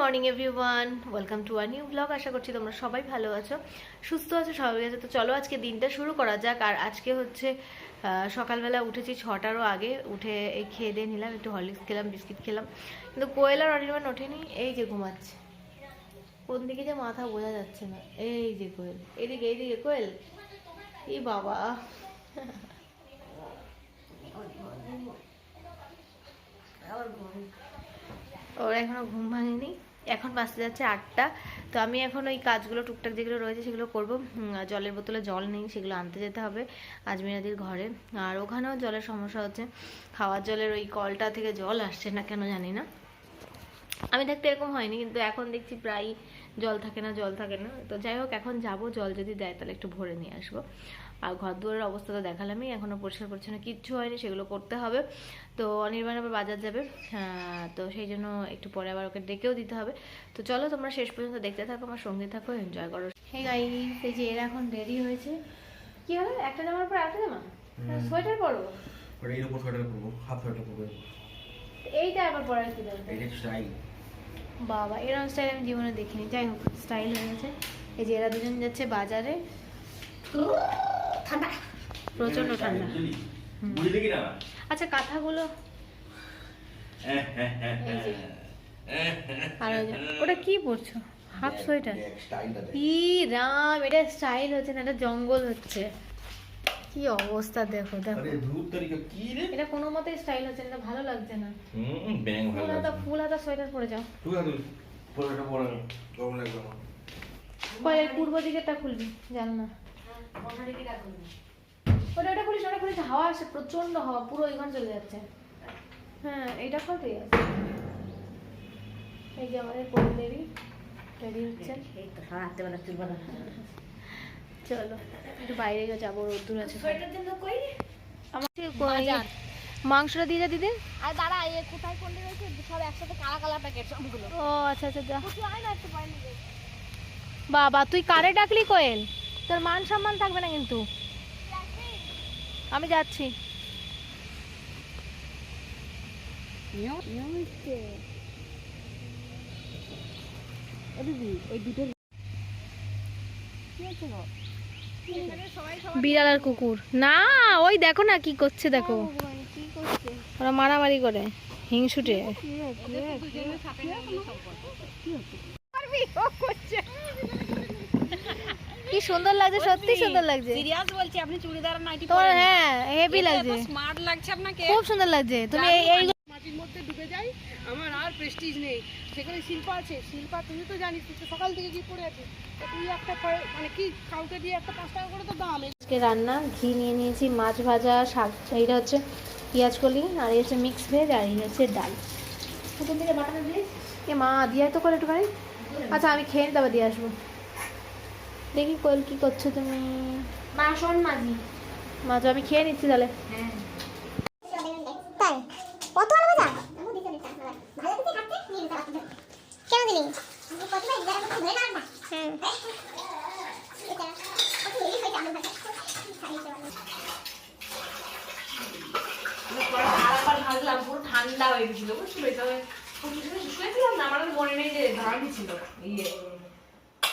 Morning, everyone. Welcome to our new blog. আশা করছি তোমরা সবাই ভালো আছো, সুস্থ আছো, সবাই আছো। তো চলো আজকে দিনটা শুরু করা যাক। আর আজকে হচ্ছে সকালবেলা উঠেছি ছটারও আগে। উঠে এই খেয়ে দিয়ে নিলাম, একটু হরলিক্স খেলাম, বিস্কিট খেলাম। কিন্তু কোয়েল আর অনির্বাণ ওঠেনি। এই যে ঘুমাচ্ছে। কোন দিকে যে মাথা বোঝা যাচ্ছে না। এই যে কোয়েল। এদিকে এইদিকে কোয়েল। এই বাবা। ওর এখনও ঘুম ভাঙেনি। এখন বাঁচতে যাচ্ছে আটটা। তো আমি এখন ওই কাজগুলো টুকটাক যেগুলো রয়েছে সেগুলো করব। জলের বোতলে জল নেই, সেগুলো আনতে যেতে হবে আজমিরাদির ঘরে। আর ওখানেও জলের সমস্যা হচ্ছে। খাওয়ার জলের ওই কলটা থেকে জল আসছে না কেন জানি না। আমি থাকতে এরকম হয়নি, কিন্তু এখন দেখছি প্রায় জল থাকে না, জল থাকে না। তো যাই হোক, এখন যাব, জল যদি দেয় তাহলে একটু ভরে নিয়ে আসব। আর ঘর দুয়ারের অবস্থা তো দেখালামই এখনও পরিষ্কার পরিচ্ছন্ন কিচ্ছু হয়নি সেগুলো করতে হবে। তো অনির্বাণ আবার বাজার যাবে হ্যাঁ, তো সেই জন্য একটু পরে আবার ওকে ডেকেও দিতে হবে। তো চলো তোমরা শেষ পর্যন্ত দেখতে থাকো আমার সঙ্গে থাকো এনজয় করো। হে গাই এই যে এরা এখন রেডি হয়েছে। কি হলো একটা জামার পর একটা জামা? সোয়েটার পরো ওটা এর উপর সোয়েটার করব হাফ সোয়েটার করব এইটা আবার পরার কি দরকার? এটা স্টাইল বাবা এরকম স্টাইল আমি জীবনে দেখিনি। যাই হোক স্টাইল হয়ে গেছে। এই যে এরা দুজন যাচ্ছে বাজারে। ঠান্ডা। প্রচণ্ড ঠান্ডা। বুঝলি কি না আচ্ছা কাঁথাগুলো। আর ওটা কি পরছো? Half sweater. ই রাম এটা স্টাইল হচ্ছে না এটা জঙ্গল হচ্ছে। কি অবস্থা দেখো দেখো। এটা কোনো মতে স্টাইল হচ্ছে না ভালো লাগছে না। ফুল হাতা ফুল হাতা সোয়েটার পরে যাও। পূর্ব দিকেরটা খুলবি জানো না ওটা ওটা খুলিস ওটা খুলিস হাওয়া আসে প্রচণ্ড হাওয়া পুরো ওইখানে চলে যাচ্ছে। হ্যাঁ এইটা কর ঠিক আছে এই যে আমাদের কোল দেবী রেডি হচ্ছে। চলো একটু বাইরে গিয়ে যাব রোদ্দুর আছে। আমার মাংসটা দিয়ে যা দিদি। আর দাঁড়া এ কোথায় কোনটা রয়েছে সব একসাথে কালা কালা প্যাকেট সবগুলো ও আচ্ছা আচ্ছা যা। হয় বাবা তুই কারে ডাকলি কোয়েল? তোর মান সম্মান থাকবে না কিন্তু। আমি যাচ্ছি। বিড়াল আর কুকুর। না ওই দেখো না কি করছে দেখো। ওরা মারামারি করে হিংসুটে। কি সুন্দর লাগছে সত্যি সুন্দর লাগছে। সিরিয়াস বলছি আপনি চুড়িদার নাইটি তোমার হ্যাঁ হেভি লাগছে। স্মার্ট লাগছে আপনাকে। খুব সুন্দর লাগছে। তুমি এই মাটির মধ্যে ডুবে যাই আমার আর প্রেস্টিজ নেই। সেখানে শিল্পা আছে। শিল্পা তুমি তো জানিস তুই সকাল থেকে কি পড়ে আছিস? তুই একটা করে- মানে কি কাউকে দিয়ে একটা পাঁচ টাকা করে তো দাম। আজকে রান্না ঘি নিয়ে নিয়েছি মাছ ভাজা শাক এইটা হচ্ছে পেঁয়াজ কলি আর এই হচ্ছে মিক্স ভেজ আর এই হচ্ছে ডাল। প্রথম থেকে বাটাটা দিস এ মা দিয়ে তো করে একটুখানি। আচ্ছা আমি খেয়ে তারপর দিয়ে আসব। দেখি কোয়েল কি করছ তুমি। বাসন মাজি মাছ আমি খেয়ে নিচ্ছি তাহলে। তাই কত ভালো কেন দিলি? হ্যাঁ ঠান্ডা হয়ে গেছিল বুঝলি? তো শুয়েছিলাম না আমার মনে নেই যে ধারণি ছিল ইয়ে।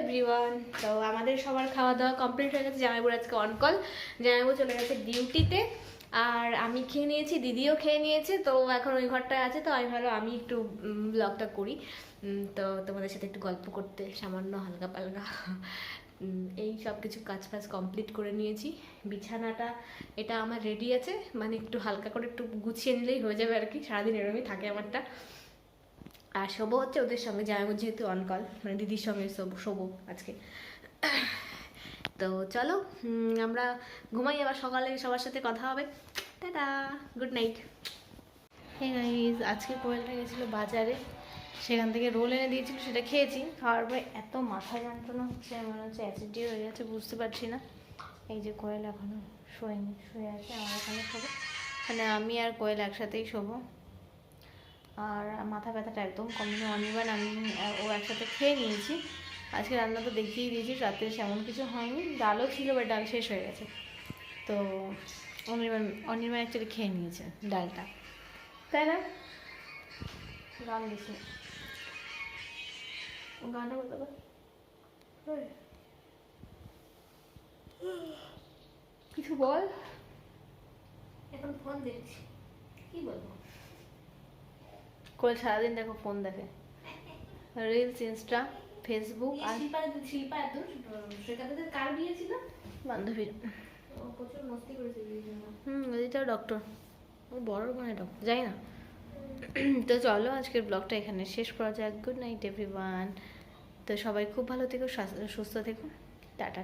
এভরিওয়ান তো আমাদের সবার খাওয়া দাওয়া কমপ্লিট হয়ে গেছে। জামাইবুর আজকে অন কল জামাইবু চলে গেছে ডিউটিতে আর আমি খেয়ে নিয়েছি, দিদিও খেয়ে নিয়েছে। তো এখন ওই ঘরটায় আছে। তো আমি ভালো, আমি একটু ব্লগটা করি। তো তোমাদের সাথে একটু গল্প করতে। সামান্য হালকা পালকা এই সব কিছু কাজ ফাজ কমপ্লিট করে নিয়েছি। বিছানাটা, এটা আমার রেডি আছে। মানে একটু হালকা করে একটু গুছিয়ে নিলেই হয়ে যাবে আর কি। সারাদিন এরমই থাকে আমারটা। আর শোবো হচ্ছে ওদের সঙ্গে জামাইবুর যেহেতু অনকল মানে দিদির সঙ্গে শোবো আজকে। তো চলো আমরা ঘুমাই আবার সকালে সবার সাথে কথা হবে। Tata good night hey guys আজকে কোয়েলটা গেছিল বাজারে। সেখান থেকে রোল এনে দিয়েছিল, সেটা খেয়েছি। খাওয়ার পরে এত মাথা যন্ত্রণা হচ্ছে মনে হচ্ছে অ্যাসিডি হয়ে গেছে, বুঝতে পারছি না। এই যে কোয়েল এখনও শোয়নি, শুয়ে আছে, আমার এখানে শোবো। মানে আমি আর কোয়েল একসাথেই শোবো। আর মাথা ব্যথাটা একদম কমেনি অনির্বাণ আমি ও একসাথে খেয়ে নিয়েছি। আজকে রান্না তো দেখিয়ে দিয়েছি রাত্রে সেমন কিছু হয়নি। ডালও ছিল বা ডাল শেষ হয়ে গেছে। তো অনির্বাণ অনির্বাণ অ্যাকচুয়ালি খেয়ে নিয়েছে ডালটা। তাই না? গান গেছি গানটা বলতে কিছু বল। এখন ফোন দেখছি। কি বলব? কোয়েল সারাদিন দেখো ফোন দেখে। রিলস ইনস্টা ফেসবুক আর শিল্পা এত সেখানে কার বিয়ে ছিল? বান্ধবীর। প্রচুর মস্তি করেছে হুম ওইটাও ডক্টর বড় মানে ডক্টর যাই না। তো চলো আজকের ব্লগটা এখানে শেষ করা যাক। গুড নাইট এভরিওয়ান তো সবাই খুব ভালো থেকো সুস্থ থেকো। টাটা।